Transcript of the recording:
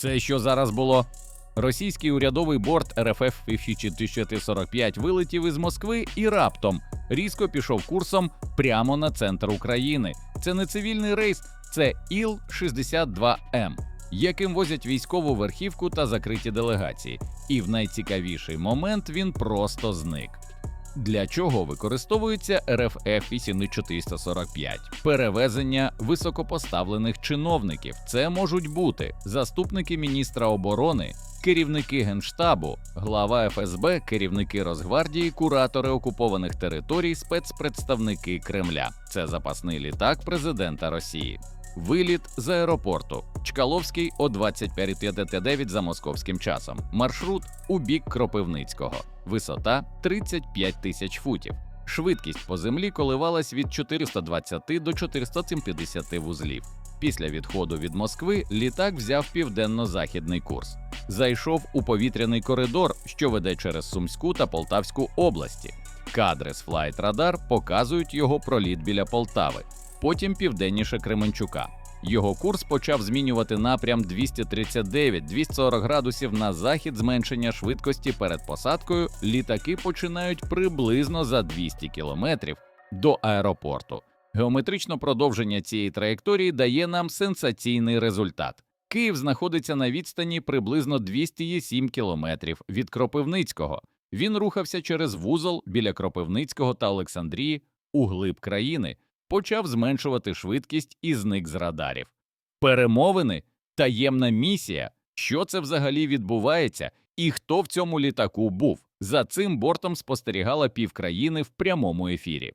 Це що зараз було? Російський урядовий борт РФФ 5445 вилетів із Москви і раптом різко пішов курсом прямо на центр України. Це не цивільний рейс, це Іл-62М, яким возять військову верхівку та закриті делегації. І в найцікавіший момент він просто зник. Для чого використовується РФФ 8445? Перевезення високопоставлених чиновників. Це можуть бути заступники міністра оборони, керівники генштабу, глава ФСБ, керівники Росгвардії, куратори окупованих територій, спецпредставники Кремля. Це запасний літак президента Росії. Виліт з аеропорту Чкаловський о 25.59 за московським часом. Маршрут у бік Кропивницького. Висота 35 тисяч футів. Швидкість по землі коливалась від 420 до 450 вузлів. Після відходу від Москви літак взяв південно-західний курс. Зайшов у повітряний коридор, що веде через Сумську та Полтавську області. Кадри з Radar показують його проліт біля Полтави, потім південніше Кременчука. Його курс почав змінювати напрям 239-240 градусів на захід зменшення швидкості перед посадкою. Літаки починають приблизно за 200 кілометрів до аеропорту. Геометричне продовження цієї траєкторії дає нам сенсаційний результат. Київ знаходиться на відстані приблизно 207 кілометрів від Кропивницького. Він рухався через вузол біля Кропивницького та Олександрії у глиб країни, почав зменшувати швидкість і зник з радарів. Перемовини, таємна місія. Що це взагалі відбувається, і хто в цьому літаку був? За цим бортом спостерігала півкраїни в прямому ефірі.